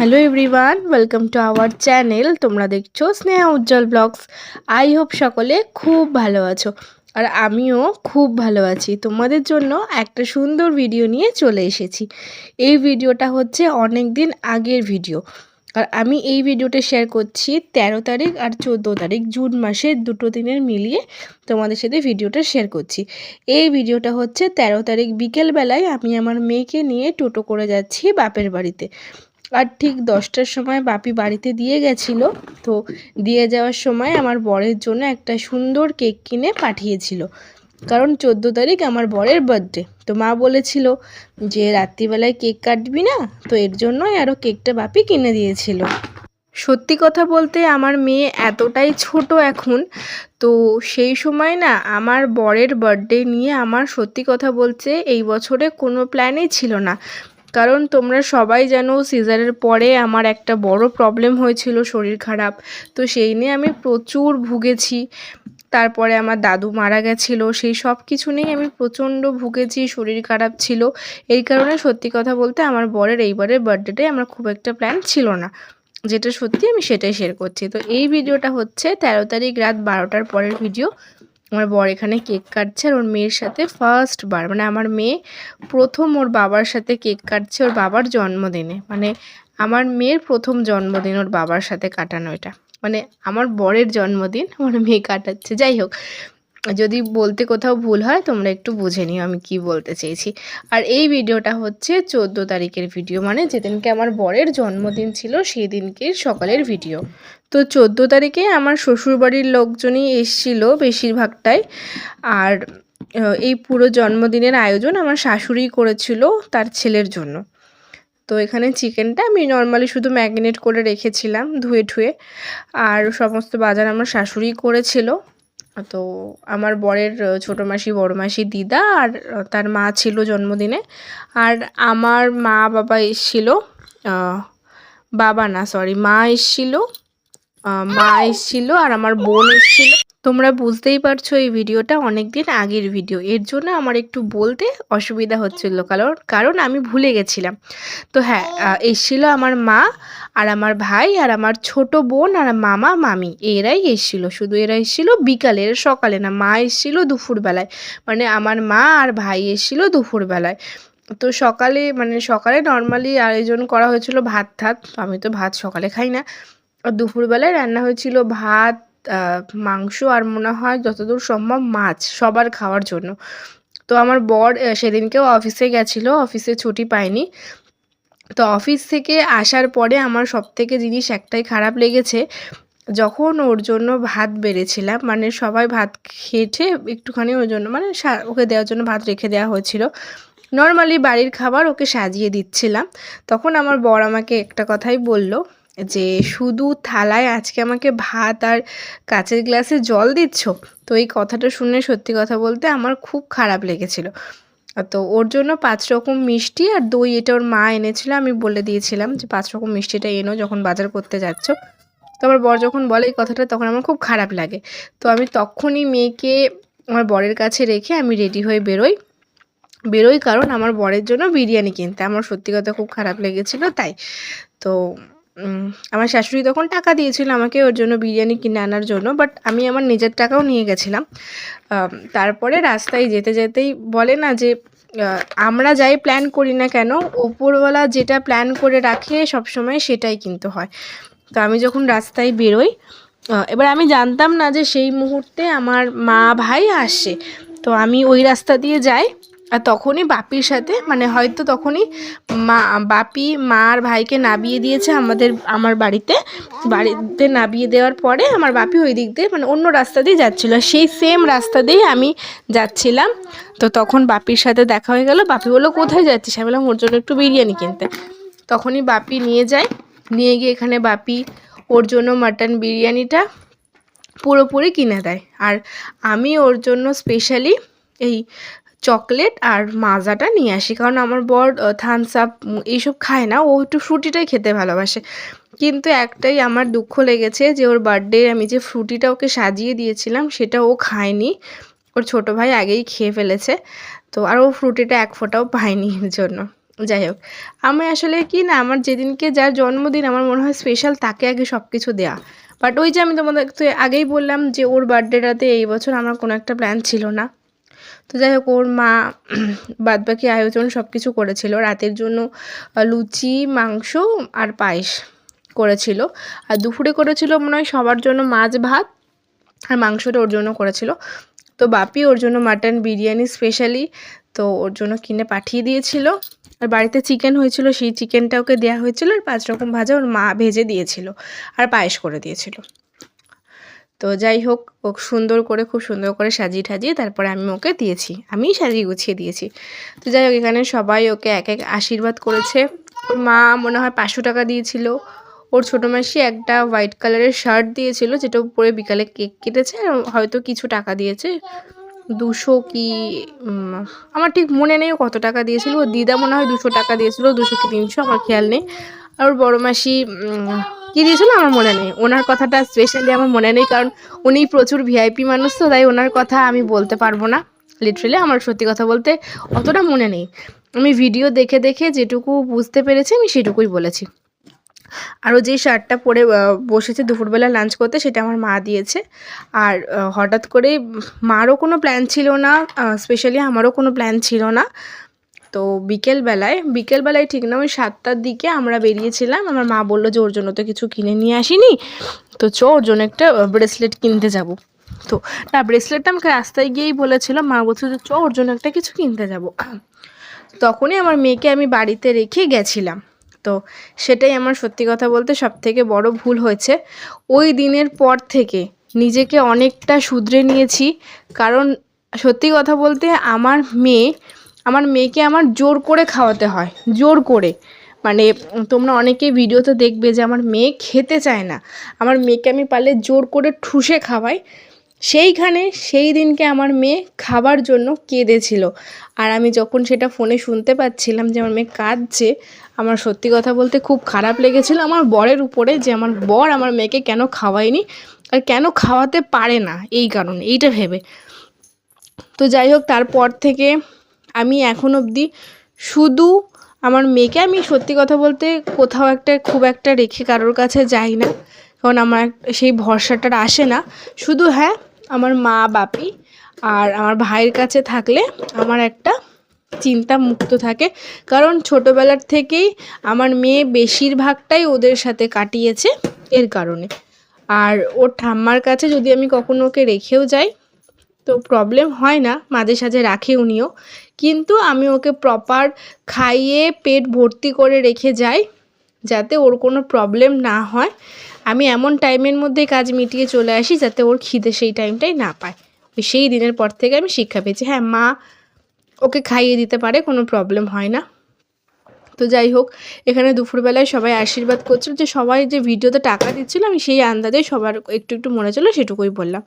Hello everyone welcome to our channel তোমরা দেখছ Sneha Ujjwal vlogs I hope সকলে খুব ভালো আছো। আর আমিও খুব ভালো আছি। তোমাদের জন্য একটা সুন্দর ভিডিও নিয়ে চলে এসেছি। এই ভিডিওটা হচ্ছে অনেক দিন আগের ভিডিও আর আমি এই ভিডিওটা শেয়ার করছি ১৩ তারিখ আর চোদ্দ তারিখ, জুন মাসের দুটো দিনের মিলিয়ে তোমাদের সাথে ভিডিওটা শেয়ার করছি। এই ভিডিওটা হচ্ছে ১৩ তারিখ বিকেলবেলায় আমি আমার মেয়েকে নিয়ে টোটো করে যাচ্ছি বাপের বাড়িতে। আর ঠিক দশটার সময় বাপি বাড়িতে দিয়ে গেছিল। তো দিয়ে যাওয়ার সময় আমার বরের জন্য একটা সুন্দর কেক কিনে পাঠিয়েছিল। কারণ চোদ্দ তারিখ আমার বরের বার্থডে তো মা বলেছিল যে, রাত্রিবেলায় কেক কাটবি না, তো এর জন্যই আরও কেকটা বাপি কিনে দিয়েছিল। সত্যি কথা বলতে আমার মেয়ে এতটাই ছোট এখন। তো সেই সময় না আমার বরের বার্থডে নিয়ে আমার সত্যি কথা বলছে এই বছরে কোনো প্ল্যানই ছিল না। কারণ তোমরা সবাই জানো সিজারের পরে আমার একটা বড় প্রবলেম হয়েছিল শরীর খারাপ। তো সেই নিয়ে আমি প্রচুর ভুগেছি। তারপরে আমার দাদু মারা গেছিল, সেই সব কিছু নিয়েই আমি প্রচণ্ড ভুগেছি, শরীর খারাপ ছিল। এই কারণে সত্যি কথা বলতে আমার বরের এইবারের বার্থডেটাই আমার খুব একটা প্ল্যান ছিল না। যেটা সত্যি আমি সেটাই শেয়ার করছি। তো এই ভিডিওটা হচ্ছে তেরো তারিখ রাত বারোটার পরের ভিডিও আমার বর এখানে কেক কাটছে আর ওর মেয়ের সাথে ফার্স্ট বার। মানে আমার মেয়ে প্রথম ওর বাবার সাথে কেক কাটছে ওর বাবার জন্মদিনে। মানে আমার মেয়ের প্রথম জন্মদিন ওর বাবার সাথে কাটানো এটা। মানে আমার বরের জন্মদিন আমার মেয়ে কাটাচ্ছে। যাই হোক যদি বলতে কোথাও ভুল হয়, তোমরা একটু বুঝে নিও আমি কি বলতে চেয়েছি। আর এই ভিডিওটা হচ্ছে চোদ্দ তারিখের ভিডিও মানে যেদিনকে আমার বরের জন্মদিন ছিল সেই দিনকে সকালের ভিডিও। তো চোদ্দ তারিখে আমার শ্বশুরবাড়ির লোকজনই এসছিল বেশিরভাগটাই। আর এই পুরো জন্মদিনের আয়োজন আমার শাশুড়ি করেছিল তার ছেলের জন্য। তো এখানে চিকেনটা আমি নর্মালি শুধু ম্যাগনেট করে রেখেছিলাম ধুয়ে ঠুয়ে আর সমস্ত বাজার আমার শাশুড়ি করেছিল। তো আমার বরের ছোটো মাসি বড় মাসি দিদা আর তার মা ছিল জন্মদিনে। আর আমার মা বাবা এসেছিল বাবা না সরি মা এসেছিল মা এসেছিল আর আমার বোন এসছিল। তোমরা বুঝতেই পারছ এই ভিডিওটা অনেক দিন আগের ভিডিও। এর জন্য আমার একটু বলতে অসুবিধা হচ্ছিল কারণ কারণ আমি ভুলে গেছিলাম। তো হ্যাঁ এসছিল আমার মা আর আমার ভাই আর আমার ছোট বোন আর মামা মামি। এরাই এসছিল শুধু এরা এসছিল বিকালে এরা সকালে না মা এসছিল দুপুরবেলায়। মানে আমার মা আর ভাই এসছিল দুপুরবেলায়। তো সকালে মানে সকালে নর্মালি আয়োজন করা হয়েছিল ভাত থাত আমি তো ভাত সকালে খাই না। আর দুপুরবেলায় রান্না হয়েছিল ভাত মাংস আর মনে হয় যতদূর সম্ভব মাছ সবার খাওয়ার জন্য। তো আমার বর সেদিনকেও অফিসে গেছিল অফিসে ছুটি পায়নি। তো অফিস থেকে আসার পরে আমার সব থেকে জিনিস একটাই খারাপ লেগেছে, যখন ওর জন্য ভাত বেড়েছিলাম মানে সবাই ভাত খেটে একটুখানি ওর জন্য মানে ওকে দেওয়ার জন্য ভাত রেখে দেওয়া হয়েছিল। নর্মালি বাড়ির খাবার ওকে সাজিয়ে দিচ্ছিলাম। তখন আমার বর আমাকে একটা কথাই বলল যে শুধু থালায় আজকে আমাকে ভাত আর কাচের গ্লাসে জল দিচ্ছ? তো এই কথাটা শুনে সত্যি কথা বলতে আমার খুব খারাপ লেগেছিল। তো ওর জন্য পাঁচ রকম মিষ্টি আর দই এটা ওর মা এনেছিল, আমি বলে দিয়েছিলাম যে পাঁচ রকম মিষ্টিটা এনো যখন বাজার করতে যাচ্ছ। তো আমার বর যখন বলে এই কথাটা তখন আমার খুব খারাপ লাগে। তো আমি তখনই মেয়েকে আমার বরের কাছে রেখে আমি রেডি হয়ে বেরোই। বেরোই কারণ আমার বরের জন্য বিরিয়ানি কিনতে। আমার সত্যি কথা খুব খারাপ লেগেছিলো, তাই। তো আমার শাশুড়ি তখন টাকা দিয়েছিল আমাকে ওর জন্য বিরিয়ানি কিনে আনার জন্য বাট আমি আমার নিজের টাকাও নিয়ে গেছিলাম। তারপরে রাস্তায় যেতে যেতেই বলে না যে আমরা যাই প্ল্যান করি না কেন, ওপরওয়ালা যেটা প্ল্যান করে রাখে সবসময় সেটাই কিন্তু হয়। তো আমি যখন রাস্তায় বেরোই এবার আমি জানতাম না যে সেই মুহূর্তে আমার মা ভাই আসছে তো আমি ওই রাস্তা দিয়ে যাই আর তখনই বাপির সাথে মানে হয়তো তখনই মা, বাপি মা আর ভাইকে নাবিয়ে দিয়েছে আমাদের, আমার বাড়িতে। বাড়িতে নাবিয়ে দেওয়ার পরে আমার বাপি ওই দিক দিয়ে মানে অন্য রাস্তা দিয়ে যাচ্ছিল। সেই সেম রাস্তা দিয়েই আমি যাচ্ছিলাম। তো তখন বাপির সাথে দেখা হয়ে গেল। বাপি বলল, কোথায় যাচ্ছিস? আমি বললাম, ওর জন্য একটু বিরিয়ানি কিনতে। তখনই বাপি নিয়ে যায়। নিয়ে গিয়ে এখানে বাপি ওর জন্য মাটন বিরিয়ানিটা পুরোপুরি কিনে দেয়। আর আমি ওর জন্য স্পেশালি এই চকলেট আর মাজাটা নিয়ে আসি। কারণ আমার বর থামস আপ এইসব খায় না। ও একটু ফ্রুটিটাই খেতে ভালোবাসে। কিন্তু একটাই আমার দুঃখ লেগেছে যে, ওর বার্থডে আমি যে ফ্রুটিটা ওকে সাজিয়ে দিয়েছিলাম, সেটা ও খায়নি। ওর ছোটো ভাই আগেই খেয়ে ফেলেছে। তো আর ও ফ্রুটিটা এক ফোঁটাও পায়নি এর জন্য। যাই হোক, আমি আসলে কি না, আমার যেদিনকে যার জন্মদিন, আমার মনে হয় স্পেশাল তাকে আগে সব কিছু দেওয়া বাট ওই যে আমি তোমাদের আগেই বললাম যে, ওর বার্থডেটাতে এই বছর আমার কোনো একটা প্ল্যান ছিল না। তো যাই হোক, ওর মা বাদবাকি আয়োজন সব কিছু করেছিল। রাতের জন্য লুচি, মাংস আর পায়েস করেছিল। আর দুপুরে করেছিল মনে হয় সবার জন্য মাছ ভাত আর মাংসটা ওর জন্য করেছিল। তো বাপি ওর জন্য মাটন বিরিয়ানি স্পেশালি তো ওর জন্য কিনে পাঠিয়ে দিয়েছিল। আর বাড়িতে চিকেন হয়েছিল, সেই চিকেনটা ওকে দেওয়া হয়েছিল আর পাঁচ রকম ভাজা ওর মা ভেজে দিয়েছিল আর পায়েস করে দিয়েছিল। তো যাই হোক, ও সুন্দর করে, খুব সুন্দর করে সাজিয়ে ঠাজিয়ে তারপরে আমি ওকে দিয়েছি। আমিই সাজিয়ে গুছিয়ে দিয়েছি। তো যাই হোক, এখানে সবাই ওকে এক এক আশীর্বাদ করেছে। ওর মা মনে হয় পাঁচশো টাকা দিয়েছিল। ওর ছোটো মাসি একটা হোয়াইট কালারের শার্ট দিয়েছিল, যেটা পরে বিকালে কেক কেটেছে আর হয়তো কিছু টাকা দিয়েছে। দুশো কি আমার ঠিক মনে নেই ও কত টাকা দিয়েছিল। ওর দিদা মনে হয় দুশো টাকা দিয়েছিল, দুশো কি তিনশো, আমার খেয়াল নেই। আর বড়ো মাসি কী দিয়েছিল আমার মনে নেই। ওনার কথাটা স্পেশালি আমার মনে নেই, কারণ উনি প্রচুর ভিআইপি মানুষ, তো তাই ওনার কথা আমি বলতে পারব না। লিটারেলি আমার সত্যি কথা বলতে অতটা মনে নেই। আমি ভিডিও দেখে দেখে যেটুকু বুঝতে পেরেছি, আমি সেটুকুই বলেছি। আরও যে শার্টটা পরে বসেছে দুপুরবেলা লাঞ্চ করতে, সেটা আমার মা দিয়েছে। আর হঠাৎ করে মারও কোনো প্ল্যান ছিল না স্পেশালি আমারও কোনো প্ল্যান ছিল না। তো বিকেলবেলায় বিকেলবেলায় ঠিক না, ওই সাতটার দিকে আমরা বেরিয়েছিলাম। আমার মা বলল যে, ওর জন্য তো কিছু কিনে নিয়ে আসিনি। তো চ, ওর জন্য একটা ব্রেসলেট কিনতে যাব। তো না ব্রেসলেটটা আমাকে রাস্তায় গিয়েই বলেছিলাম মা বলছিল যে, চ, ওর জন্য একটা কিছু কিনতে যাব। তখনই আমার মেয়েকে আমি বাড়িতে রেখে গেছিলাম। তো সেটাই আমার সত্যি কথা বলতে সব থেকে বড় ভুল হয়েছে। ওই দিনের পর থেকে নিজেকে অনেকটা শুধরে নিয়েছি। কারণ সত্যি কথা বলতে আমার মেয়ে আমার মেয়েকে আমার জোর করে খাওয়াতে হয়, জোর করে। মানে তোমরা অনেকেই ভিডিওতে দেখবে যে আমার মেয়ে খেতে চায় না। আমার মেয়েকে আমি পারলে জোর করে ঠুসে খাওয়াই। সেইখানে সেই দিনকে আমার মেয়ে খাবার জন্য কেঁদেছিল। আর আমি যখন সেটা ফোনে শুনতে পাচ্ছিলাম যে আমার মেয়ে কাঁদছে, আমার সত্যি কথা বলতে খুব খারাপ লেগেছিল আমার বরের উপরে যে আমার বর আমার মেয়েকে কেন খাওয়ায়নি আর কেন খাওয়াতে পারে না, এই কারণে, এইটা ভেবে। তো যাই হোক, তারপর থেকে আমি এখন অবধি শুধু আমার মেয়েকে আমি সত্যি কথা বলতে কোথাও একটা খুব একটা রেখে কারোর কাছে যাই না। কারণ আমার সেই ভরসাটা আসে না। শুধু হ্যাঁ আমার মা, বাপি আর আমার ভাইয়ের কাছে থাকলে আমার একটা চিন্তা মুক্ত থাকে। কারণ ছোটোবেলার থেকেই আমার মেয়ে বেশিরভাগটাই ওদের সাথে কাটিয়েছে এর কারণে। আর ওর ঠাম্মার কাছে যদি আমি কখনো ওকে রেখেও যাই তো প্রবলেম হয় না, মাঝে সাঝে রাখে উনিও। কিন্তু আমি ওকে প্রপার খাইয়ে পেট ভর্তি করে রেখে যাই, যাতে ওর কোনো প্রবলেম না হয়। আমি এমন টাইমের মধ্যে কাজ মিটিয়ে চলে আসি যাতে ওর খিদে সেই টাইমটাই না পায়। ওই সেই দিনের পর থেকে আমি শিক্ষা পেয়েছি হ্যাঁ মা ওকে খাইয়ে দিতে পারে, কোনো প্রবলেম হয় না। তো যাই হোক, এখানে দুপুরবেলায় সবাই আশীর্বাদ করছিল যে সবাই যে ভিডিওতে টাকা দিচ্ছিল, আমি সেই আন্দাজে সবার একটু একটু মনে ছিল, সেটুকুই বললাম।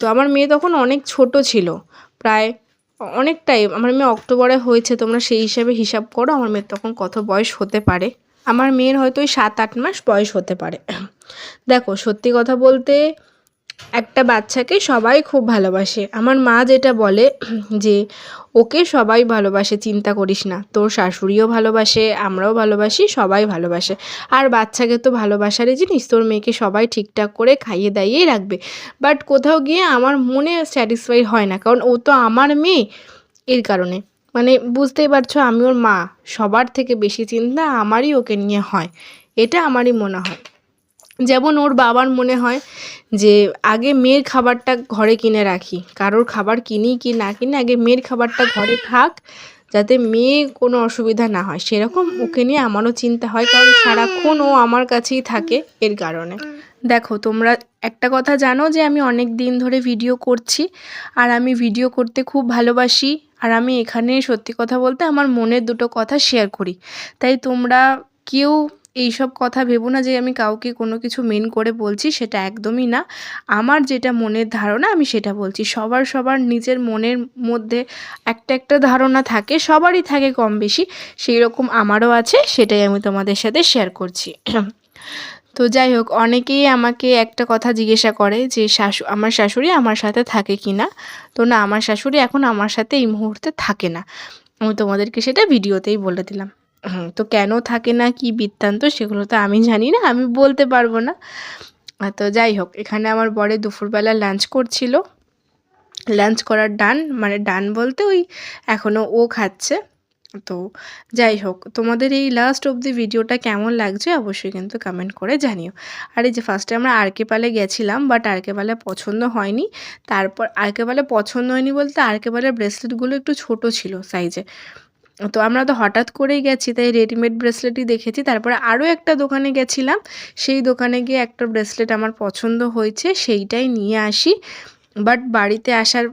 তো আমার মেয়ে তখন অনেক ছোট ছিল, প্রায় অনেকটাই। আমার মেয়ে অক্টোবরে হয়েছে, তোমরা সেই হিসাবে হিসাব করো, আমার মেয়ের তখন কত বয়স হতে পারে। আমার মেয়ের হয়তো ওই সাত, আট মাস বয়স হতে পারে। দেখো, সত্যি কথা বলতে একটা বাচ্চাকে সবাই খুব ভালোবাসে। আমার মা যেটা বলে যে ওকে সবাই ভালোবাসে, চিন্তা করিস না। তোর শাশুড়িও ভালোবাসে, আমরাও ভালোবাসি, সবাই ভালোবাসে। আর বাচ্চাকে তো ভালোবাসারই জিনিস, তোর মেয়েকে সবাই ঠিকঠাক করে খাইয়ে দাইয়েই রাখবে। বাট কোথাও গিয়ে আমার মনে স্যাটিসফাই হয় না, কারণ ও তো আমার মেয়ে এর কারণে। মানে বুঝতেই পারছ, আমি ওর মা। সবার থেকে বেশি চিন্তা আমারই ওকে নিয়ে হয়। এটা আমারই মনে হয়। যেমন ওর বাবার মনে হয় যে, আগে মেয়ের খাবারটা ঘরে কিনে রাখি। কারোর খাবার কিনি কি না কিনে, আগে মেয়ের খাবারটা ঘরে থাক, যাতে মেয়ে কোনো অসুবিধা না হয়। সেরকম ওকে নিয়ে আমারও চিন্তা হয়, কারণ সারাক্ষণ ও আমার কাছেই থাকে এর কারণে। দেখো, তোমরা একটা কথা জানো যে, আমি অনেক দিন ধরে ভিডিও করছি, আর আমি ভিডিও করতে খুব ভালোবাসি, আর আমি এখানে সত্যি কথা বলতে আমার মনের দুটো কথা শেয়ার করি। তাই তোমরা কেউ এইসব কথা ভেবো না যে আমি কাউকে কোনো কিছু মেন করে বলছি, সেটা একদমই না। আমার যেটা মনের ধারণা, আমি সেটা বলছি। সবার সবার নিজের মনের মধ্যে একটা একটা ধারণা থাকে, সবারই থাকে কম বেশি। সেই রকম আমারও আছে, সেটাই আমি তোমাদের সাথে শেয়ার করছি। তো যাই হোক, অনেকেই আমাকে একটা কথা জিজ্ঞাসা করে যে, শাশু, আমার শাশুড়ি আমার সাথে থাকে কি না? তো না, আমার শাশুড়ি এখন আমার সাথে এই মুহূর্তে থাকে না। আমি তোমাদেরকে সেটা ভিডিওতেই বলে দিলাম। তো কেন থাকে না, কি বৃত্তান্ত সেগুলো তো আমি জানি না, আমি বলতে পারব না। তো যাই হোক, এখানে আমার বরে দুপুরবেলা লাঞ্চ করছিল। লাঞ্চ করার ডান মানে ডান বলতে ওই এখনও ও খাচ্ছে। তো যাই হোক, তোমাদের এই লাস্ট অবধি ভিডিওটা কেমন লাগছে অবশ্যই কিন্তু কমেন্ট করে জানিও। আর এই যে ফার্স্টে আমরা আরকে পালে গেছিলাম বাট আরকে পালে পছন্দ হয়নি। তারপর আরকে পালে পছন্দ হয়নি বলতে আরকে পালের ব্রেসলেটগুলো একটু ছোট ছিল সাইজে তো আমরা তো হঠাৎ করেই গেছি, তাই রেডিমেড ব্রেসলেটই দেখেছি। তারপরে আরও একটা দোকানে গেছিলাম, সেই দোকানে গিয়ে একটা ব্রেসলেট আমার পছন্দ হয়েছে, সেইটাই নিয়ে আসি। বাট বাড়িতে আসার,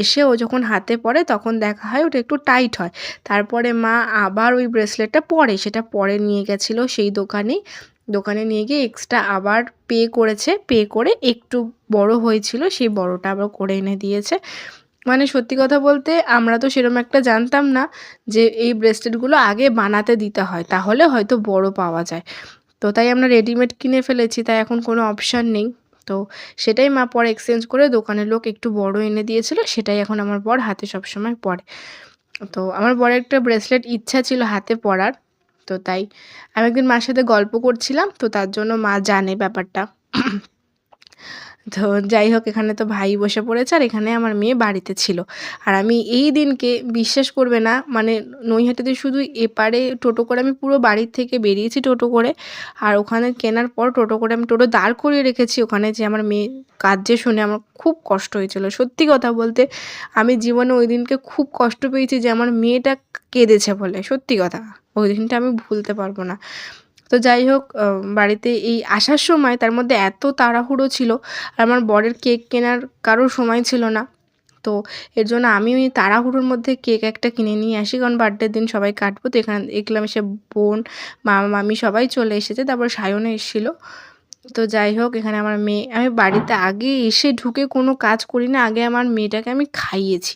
এসে ও যখন হাতে পড়ে তখন দেখা হয় ওটা একটু টাইট হয়। তারপরে মা আবার ওই ব্রেসলেটটা পরে, সেটা পরে নিয়ে গেছিল সেই দোকানেই দোকানে নিয়ে গিয়ে এক্সট্রা আবার পে করেছে। পে করে একটু বড় হয়েছিল, সেই বড়টা আবার করে এনে দিয়েছে। মানে সত্যি কথা বলতে আমরা তো সেরকম একটা জানতাম না যে এই ব্রেসলেটগুলো আগে বানাতে দিতে হয়, তাহলে হয়তো বড় পাওয়া যায়। তো তাই আমরা রেডিমেড কিনে ফেলেছি, তাই এখন কোনো অপশান নেই। তো সেটাই মা পরে এক্সচেঞ্জ করে দোকানের লোক একটু বড় এনে দিয়েছিল, সেটাই এখন আমার বর হাতে সবসময় পরে। তো আমার বড় একটা ব্রেসলেট ইচ্ছা ছিল হাতে পরার, তো তাই আমি একদিন মার সাথে গল্প করছিলাম, তো তার জন্য মা জানে ব্যাপারটা। তো যাই হোক, এখানে তো ভাই বসে পড়েছে আর এখানে আমার মেয়ে বাড়িতে ছিল। আর আমি এই দিনকে বিশ্বাস করবে না মানে নৈহাটিতে শুধু এপারে টোটো করে আমি পুরো বাড়ির থেকে বেরিয়েছি টোটো করে, আর ওখানে কেনার পর টোটো করে আমি টোটো দাঁড় করিয়ে রেখেছি ওখানে যে আমার মেয়ে কাজে শুনে আমার খুব কষ্ট হয়েছিল। সত্যি কথা বলতে আমি জীবনে ওই দিনকে খুব কষ্ট পেয়েছি যে আমার মেয়েটা কেঁদেছে বলে, সত্যি কথা। ওই দিনটা আমি ভুলতে পারব না। তো যাই হোক বাড়িতে এই আসার সময় তার মধ্যে এত তাড়াহুড়ো ছিল, আর আমার বরের কেক কেনার কারোর সময় ছিল না। তো এর জন্য আমি ওই তাড়াহুড়োর মধ্যে কেক একটা কিনে নিয়ে আসি, কারণ বার্থডের দিন সবাই কাটবো, তো এখানে দেখলাম এসে বোন, মামা, মামি সবাই চলে এসেছে, তারপর সায়নে এসেছিল। তো যাই হোক এখানে আমার মেয়ে, আমি বাড়িতে আগে এসে ঢুকে কোনো কাজ করি না, আগে আমার মেয়েটাকে আমি খাইয়েছি।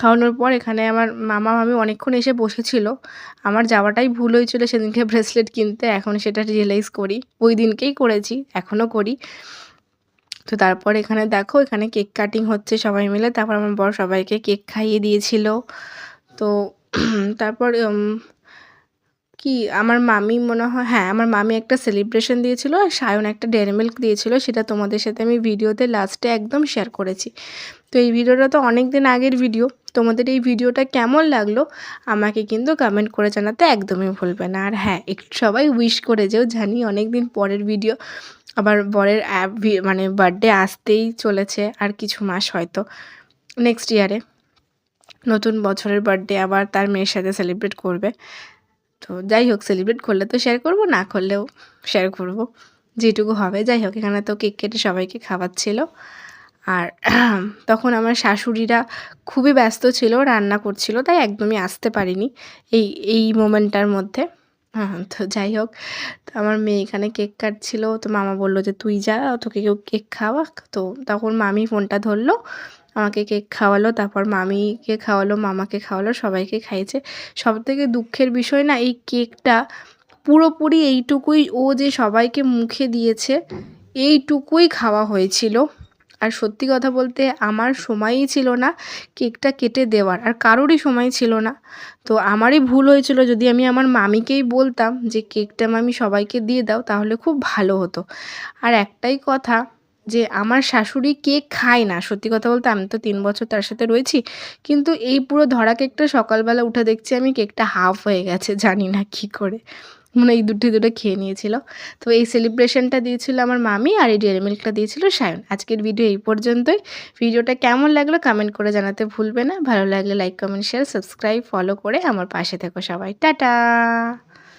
খাওয়ানোর পর এখানে আমার মামা মামি অনেকক্ষণ এসে বসেছিল। আমার যাওয়াটাই ভুল হয়েছিল সেদিনকে ব্রেসলেট কিনতে, এখন সেটা রিয়েলাইজ করি। ওই দিনকেই করেছি, এখনও করি। তো তারপর এখানে দেখো, এখানে কেক কাটিং হচ্ছে সবাই মিলে। তারপর আমার বড় সবাইকে কেক খাইয়ে দিয়েছিল। তো তারপর কি, আমার মামি মনে হয় হ্যাঁ আমার মামি একটা সেলিব্রেশন দিয়েছিল আর সায়ন একটা ডেয়ারি মিল্ক দিয়েছিল, সেটা তোমাদের সাথে আমি ভিডিওতে লাস্টে একদম শেয়ার করেছি। তো এই ভিডিওটা তো অনেক দিন আগের ভিডিও তোমাদের এই ভিডিওটা কেমন লাগল, আমাকে কিন্তু কমেন্ট করে জানাতে একদমই ভুলবে না। আর হ্যাঁ একটু সবাই উইশ করে যেও, জানি অনেক দিন পরের ভিডিও আবার বরের অ্যাপ মানে বার্থডে আসতেই চলেছে আর কিছু মাস হয়তো নেক্সট ইয়ারে নতুন বছরের বার্থডে আবার তার মেয়ের সাথে সেলিব্রেট করবে। তো যাই হোক সেলিব্রেট করলে তো শেয়ার করব, না করলেও শেয়ার করব। যেটুকু হবে, যাই হোক, এখানে তো কেক কেটে সবাইকে খাওয়াচ্ছিল। আর তখন আমার শাশুড়িরা খুবই ব্যস্ত ছিল, রান্না করছিল, তাই একদমই আসতে পারিনি এই এই মোমেন্টটার মধ্যে। হ্যাঁ তো যাই হোক, তো আমার মেয়ে এখানে কেক কাটছিল, তো মামা বলল যে, তুই যা, তোকে কেউ কেক খাওয়া তো তখন মামি ফোনটা ধরলো আমাকে কেক খাওয়ালো, তারপর মামিকে খাওয়ালো, মামাকে খাওয়ালো, সবাইকে খাইয়েছে। সব থেকে দুঃখের বিষয় না, এই কেকটা পুরোপুরি এইটুকুই ও যে সবাইকে মুখে দিয়েছে, এইটুকুই খাওয়া হয়েছিল। আর সত্যি কথা বলতে আমার সময়ই ছিল না কেকটা কেটে দেওয়ার, আর কারোরই সময় ছিল না। তো আমারই ভুল হয়েছিল, যদি আমি আমার মামিকেই বলতাম যে কেকটা মামি সবাইকে দিয়ে দাও, তাহলে খুব ভালো হতো। আর একটাই কথা যে আমার শাশুড়ি কেক খায় না। সত্যি কথা বলতে আমি তো তিন বছর তার সাথে রয়েছি, কিন্তু এই পুরো ধরা কেকটা সকালবেলা উঠে দেখছি আমি কেকটা হাফ হয়ে গেছে, জানি না কি করে। মানে এই দুটি দুটো খেয়ে নিয়েছিল। তো এই সেলিব্রেশনটা দিয়েছিল আমার মামি আর এই ডেয়ারি মিল্কটা দিয়েছিল সায়ন আজকের ভিডিও এই পর্যন্তই। ভিডিওটা কেমন লাগল কমেন্ট করে জানাতে ভুলবে না। ভালো লাগলে like, comment, share, subscribe, follow করে আমার পাশে থেকো সবাই। টাটা!